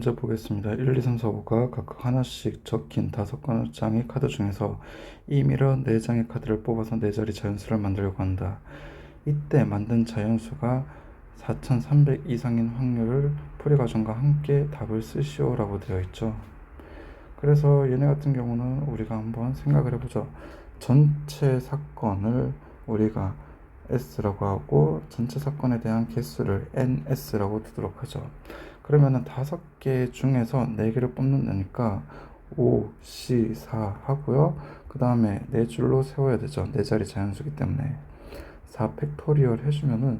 먼저 보겠습니다. 1, 2, 3, 4, 5가 각각 하나씩 적힌 다섯 장의 카드 중에서 임의로 네 장의 카드를 뽑아서 네 자리 자연수를 만들려고 한다. 이때 만든 자연수가 4,300 이상인 확률을 풀이 과정과 함께 답을 쓰시오라고 되어 있죠. 그래서 얘네 같은 경우는 우리가 한번 생각을 해보죠. 전체 사건을 우리가 S라고 하고 전체 사건에 대한 개수를 NS라고 두도록 하죠. 그러면은 다섯 개 중에서 네 개를 뽑는다니까 5, C, 4 하고요. 그 다음에 네 줄로 세워야 되죠. 네 자리 자연수기 때문에 4 팩토리얼 해주면은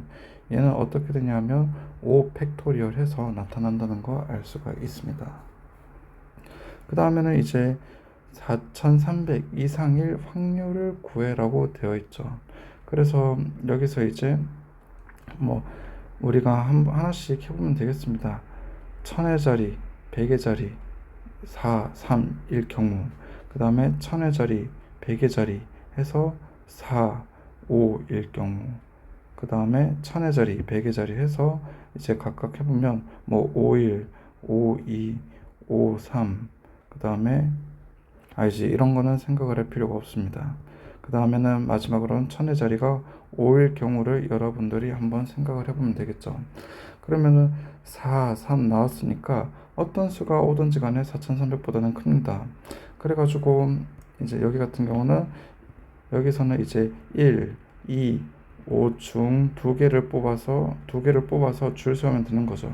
얘는 어떻게 되냐면 5 팩토리얼 해서 나타난다는 거 알 수가 있습니다. 그 다음에는 이제 4300 이상일 확률을 구해라고 되어 있죠. 그래서 여기서 이제 뭐 우리가 한, 하나씩 해보면 되겠습니다. 천의 자리, 백의 자리, 4, 3, 1 경우 그 다음에 천의 자리, 백의 자리 해서 4, 5, 1 경우 그 다음에 천의 자리, 백의 자리 해서 이제 각각 해보면 뭐 5, 1, 5, 2, 5, 3, 그 다음에 알지 이런 거는 생각을 할 필요가 없습니다. 그 다음에는 마지막으로는 천의 자리가 5일 경우를 여러분들이 한번 생각을 해보면 되겠죠. 그러면은 4, 3 나왔으니까 어떤 수가 오든지 간에 4,300보다는 큽니다. 그래가지고 이제 여기 같은 경우는 여기서는 이제 1, 2, 5중 두 개를 뽑아서 두 개를 뽑아서 줄 세우면 되는 거죠.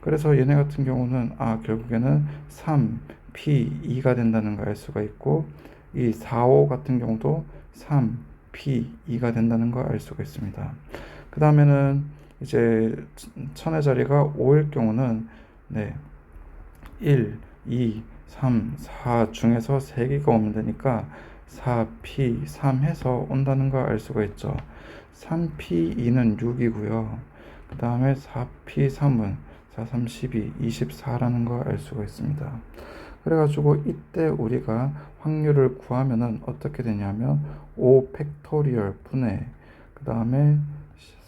그래서 얘네 같은 경우는 아 결국에는 3, P, 2가 된다는 걸 알 수가 있고 이 4, 5 같은 경우도 3, P, 2가 된다는 걸 알 수가 있습니다. 그 다음에는 이제 천의 자리가 5일 경우는 네 1, 2, 3, 4 중에서 3개가 오면 되니까 4P, 3 해서 온다는 걸 알 수가 있죠. 3P, 2는 6이고요. 그 다음에 4P, 3은 4, 3, 12, 24라는 걸 알 수가 있습니다. 그래가지고 이때 우리가 확률을 구하면은 어떻게 되냐면 5 팩토리얼 분의 그 다음에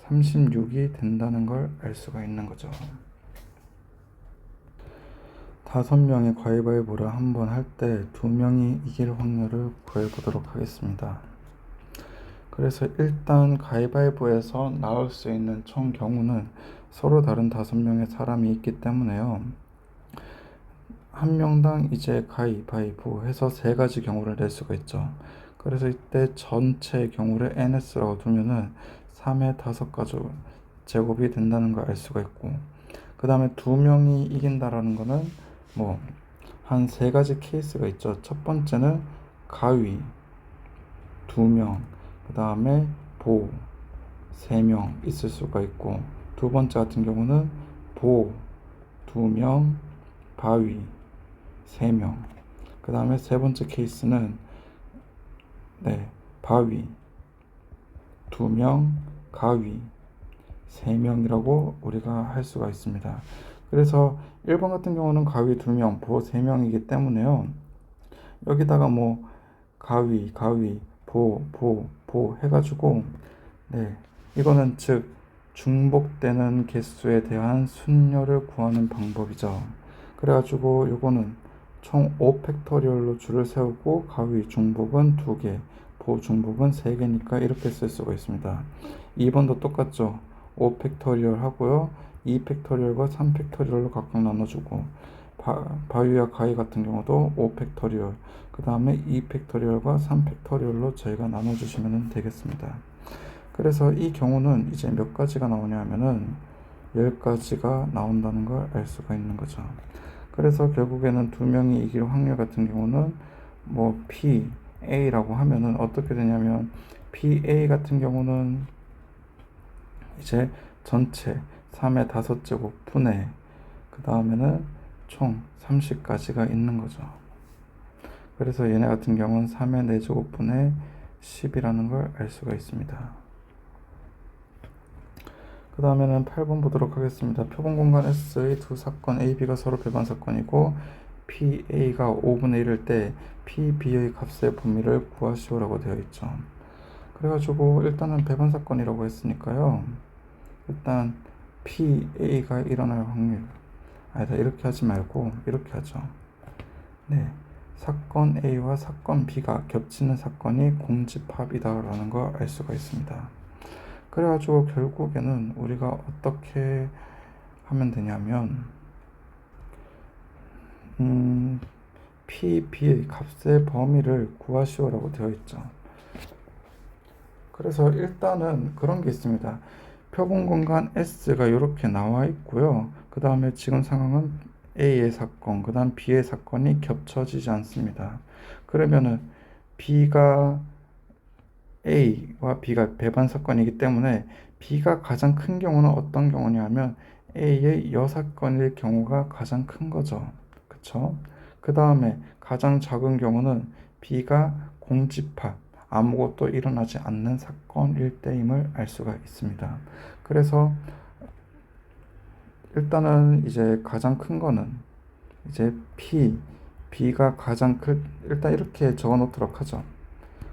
36이 된다는 걸 알 수가 있는 거죠. 다섯 명의 가위바위보를 한 번 할 때 두 명이 이길 확률을 구해보도록 하겠습니다. 그래서 일단 가위바위보에서 나올 수 있는 총 경우는 서로 다른 다섯 명의 사람이 있기 때문에요. 한 명당 이제 가위바위보 해서 세 가지 경우를 낼 수가 있죠. 그래서 이때 전체 경우를 NS라고 두면은 3의 다섯 가지 제곱이 된다는 걸 알 수가 있고 그 다음에 두 명이 이긴다라는 거는 뭐 한 세 가지 케이스가 있죠. 첫 번째는 가위 두 명, 그 다음에 보 세 명 있을 수가 있고 두 번째 같은 경우는 보 두 명, 바위 세 명. 그 다음에 세 번째 케이스는 네 바위 두 명, 가위 세 명이라고 우리가 할 수가 있습니다. 그래서 1번 같은 경우는 가위 2명, 보 3명이기 때문에요. 여기다가 뭐 가위, 가위, 보, 보, 보 해가지고 네 이거는 즉 중복되는 개수에 대한 순열을 구하는 방법이죠. 그래가지고 요거는 총 5팩토리얼로 줄을 세우고 가위 중복은 2개, 보 중복은 3개니까 이렇게 쓸 수가 있습니다. 2번도 똑같죠. 5팩토리얼 하고요. 2팩토리얼과 3팩토리얼로 각각 나눠주고 바, 바위와 가위 같은 경우도 5팩토리얼 그 다음에 2팩토리얼과 3팩토리얼로 저희가 나눠주시면 되겠습니다. 그래서 이 경우는 이제 몇 가지가 나오냐 하면은 10가지가 나온다는 걸 알 수가 있는 거죠. 그래서 결국에는 두 명이 이길 확률 같은 경우는 뭐 P, A라고 하면은 어떻게 되냐면 PA 같은 경우는 이제 전체 3의 5제곱 분의 그 다음에는 총 30까지가 있는 거죠. 그래서 얘네 같은 경우는 3의 4제곱 분의 10이라는 걸 알 수가 있습니다. 그 다음에는 8번 보도록 하겠습니다. 표본 공간 S의 두 사건 A, B가 서로 배반 사건이고 PA가 5분의 1일 때 PB의 값의 범위를 구하시오라고 되어 있죠. 그래가지고 일단은 배반 사건이라고 했으니까요. 일단 PA가 일어날 확률 아니다 이렇게 하지 말고 이렇게 하죠. 네, 사건 A와 사건 B가 겹치는 사건이 공집합이다라는 걸 알 수가 있습니다. 그래가지고 결국에는 우리가 어떻게 하면 되냐면 음, P, B의 값의 범위를 구하시오라고 되어 있죠. 그래서 일단은 그런 게 있습니다. 표본 공간 S가 이렇게 나와 있고요. 그 다음에 지금 상황은 A의 사건, 그 다음 B의 사건이 겹쳐지지 않습니다. 그러면은 B가 A와 B가 배반 사건이기 때문에 B가 가장 큰 경우는 어떤 경우냐면 A의 여사건일 경우가 가장 큰 거죠. 그쵸? 그 다음에 가장 작은 경우는 B가 공집합, 아무것도 일어나지 않는 사건일 때임을 알 수가 있습니다. 그래서 일단은 이제 가장 큰 거는 이제 P, B가 가장 클, 일단 이렇게 적어 놓도록 하죠.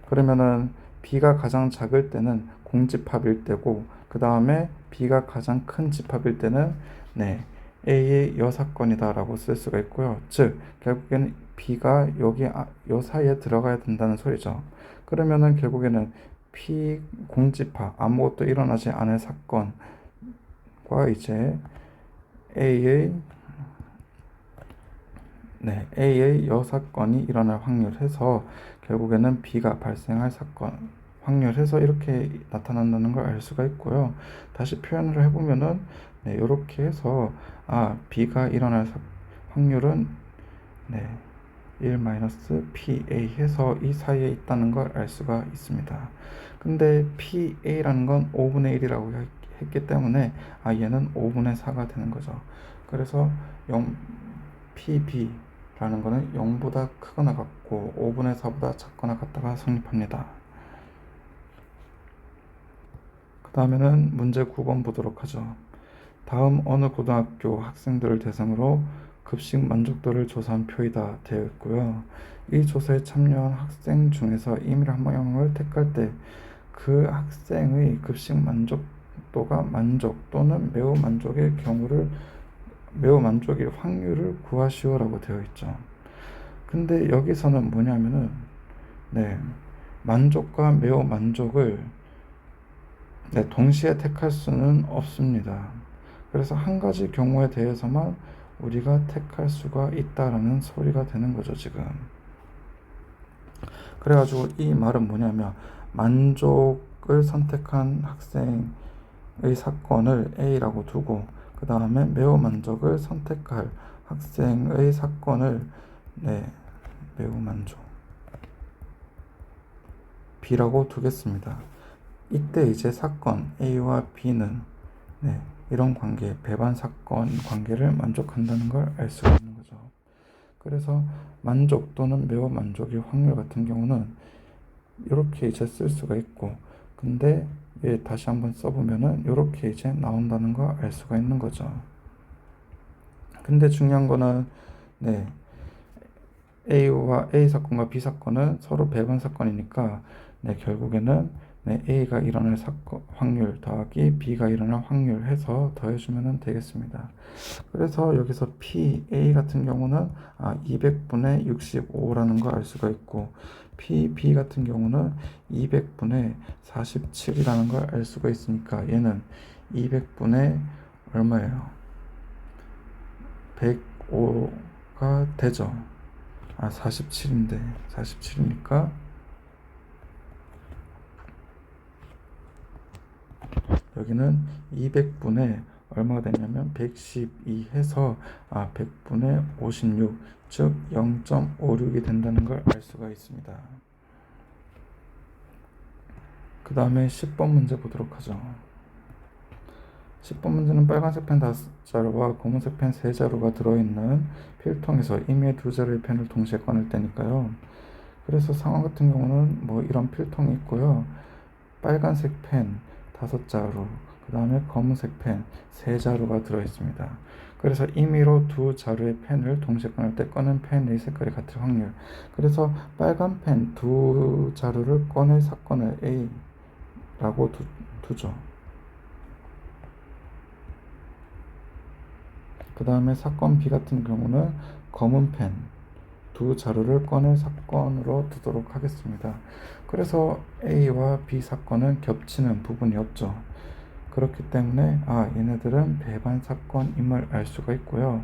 그러면은 B가 가장 작을 때는 공집합일 때고, 그 다음에 B가 가장 큰 집합일 때는 네, A의 여사건이다라고 쓸 수가 있고요. 즉, 결국에는 B가 여기 아, 요 사이에 들어가야 된다는 소리죠. 그러면은 결국에는 P 공집합 아무것도 일어나지 않을 사건과 이제 A의 네, A의 여사건이 일어날 확률 해서 결국에는 B가 발생할 사건 확률해서 이렇게 나타난다는 걸 알 수가 있고요. 다시 표현을 해보면은 네, 이렇게 해서 아 B가 일어날 사, 확률은 네, 1-PA 해서 이 사이에 있다는 걸 알 수가 있습니다. 근데 PA라는 건 5분의 1이라고 했기 때문에 아 얘는 5분의 4가 되는 거죠. 그래서 0 PB 라는 거는 0보다 크거나 같고 5분의 4보다 작거나 같다가 성립합니다. 그 다음에는 문제 9번 보도록 하죠. 다음 어느 고등학교 학생들을 대상으로 급식 만족도를 조사한 표이다 되어 있고요. 이 조사에 참여한 학생 중에서 임의로 한 모형을 택할 때 그 학생의 급식 만족도가 만족 또는 매우 만족의 경우를 매우 만족의 확률을 구하시오라고 되어 있죠. 근데 여기서는 뭐냐면은 네 만족과 매우 만족을 네, 동시에 택할 수는 없습니다. 그래서 한 가지 경우에 대해서만 우리가 택할 수가 있다라는 소리가 되는 거죠, 지금. 그래가지고 이 말은 뭐냐면, 만족을 선택한 학생의 사건을 A라고 두고, 그 다음에 매우 만족을 선택할 학생의 사건을, 네, 매우 만족. B라고 두겠습니다. 이때 이제 사건 A와 B는, 네, 이런 관계, 배반 사건 관계를 만족한다는 걸 알 수가 있는 거죠. 그래서 만족 또는 매우 만족의 확률 같은 경우는 이렇게 이제 쓸 수가 있고, 근데 얘 다시 한번 써보면은 이렇게 이제 나온다는 걸알 수가 있는 거죠. 근데 중요한 거는 네 A와 A 사건과 B 사건은 서로 배반 사건이니까 네 결국에는 네, A가 일어날 사건 확률 더하기 B가 일어날 확률 해서 더해주면 되겠습니다. 그래서 여기서 P, A 같은 경우는 아, 200분의 65라는 걸 알 수가 있고 P, B 같은 경우는 200분의 47이라는 걸 알 수가 있으니까 얘는 200분의 얼마예요? 105가 되죠. 아, 47인데 47이니까 여기는 200분의 얼마가 되냐면 112 해서 아 100분의 56, 즉 0.56이 된다는 걸 알 수가 있습니다. 그 다음에 10번 문제 보도록 하죠. 10번 문제는 빨간색 펜 5자루와 검은색 펜 3자루가 들어있는 필통에서 임의의 두 자루의 펜을 동시에 꺼낼 때니까요. 그래서 상황 같은 경우는 뭐 이런 필통이 있고요. 빨간색 펜 다섯 자루, 그 다음에 검은색 펜 세 자루가 들어있습니다. 그래서 임의로 두 자루의 펜을 동시에 꺼낼 때 꺼낸 펜의 색깔이 같을 확률. 그래서 빨간 펜 두 자루를 꺼낼 사건을 A라고 두, 두죠. 그그 다음에 사건 B 같은 경우는 검은 펜 두 자루를 꺼내 사건으로 두도록 하겠습니다. 그래서 A와 B 사건은 겹치는 부분이 없죠. 그렇기 때문에 아 얘네들은 배반 사건임을 알 수가 있고요.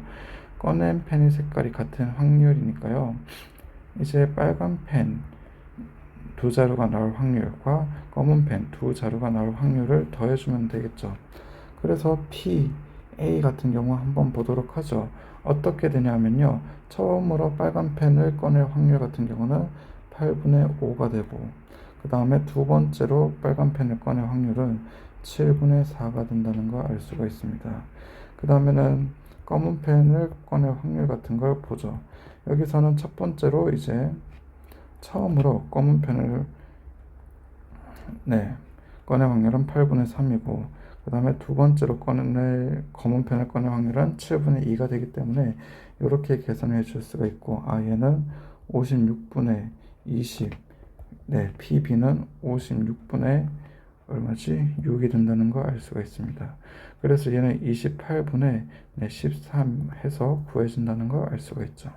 꺼낸 펜의 색깔이 같은 확률이니까요. 이제 빨간 펜 두 자루가 나올 확률과 검은 펜 두 자루가 나올 확률을 더해주면 되겠죠. 그래서 P, A 같은 경우 한번 보도록 하죠. 어떻게 되냐면요. 처음으로 빨간 펜을 꺼낼 확률 같은 경우는 8분의 5가 되고 그 다음에 두 번째로 빨간 펜을 꺼낼 확률은 7분의 4가 된다는 걸 알 수가 있습니다. 그 다음에는 검은 펜을 꺼낼 확률 같은 걸 보죠. 여기서는 첫 번째로 이제 처음으로 검은 펜을 네 꺼낼 확률은 8분의 3이고 그 다음에 두 번째로 꺼낼 검은 펜을 꺼낼 확률은 7분의 2가 되기 때문에 이렇게 계산해 줄 수가 있고 아 얘는 56분의 20 네, PB는 56분의 얼마지? 6이 된다는 거 알 수가 있습니다. 그래서 얘는 28분의 13 해서 구해진다는 걸알 수가 있죠.